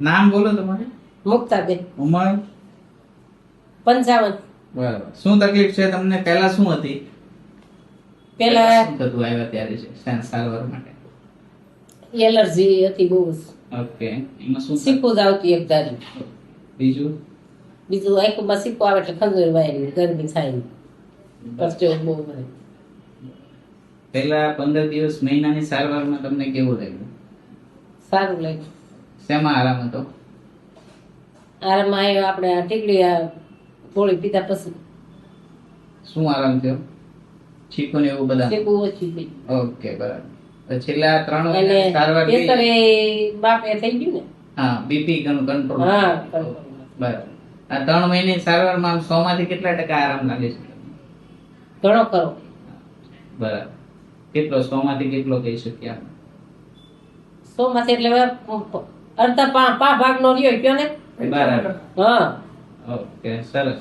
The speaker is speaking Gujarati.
નામ બોલો તમારે? મુક્તાબેન. ઉંમર? પંચાવન. બરાબર. શું તકલીફ છે તમને? પહેલા શું હતી? પહેલા શું થતું આવ્યા ત્યારે છે? સારવાર માટે. એલર્જી હતી બહુ. ઓકે. એમાં શું સીકું જ આવતી એક ધારી. બીજું? બીજું આંખમાં સીકું આવે એટલે ખંજર વાય ગરમી થાય પરચો બહુ બને પહેલા પંદર દિવસ મહિનાની સારવારમાં તમને કેવું લાગ્યું? સારું લાગ્યું. શેમાં આરામ હતો? આરામ આવ્યો આપણે ટીકડી ગોળી પીધા પછી. શું આરામ થયો? છીકો ને એવું બધા? છીકો ઓછી થઈ ઓકે બરાબર. છેલ્લા ત્રણ એટલે સારવાર થઈ? બાપે થઈ ગયું ને? હા બીપી કંટ્રોલ હા બરાબર. આ ત્રણ મહિને સારવારમાં સો માંથી કેટલા ટકા આરામ લાગે છે? ઘણો કરો બરાબર. કેટલો? સો માંથી કેટલો કહી શકીએ આપણે? સો માંથી એટલે અડધા પા પા ભાગ નો રહ્યો કયો ને? બરાબર હા. ઓકે સરસ.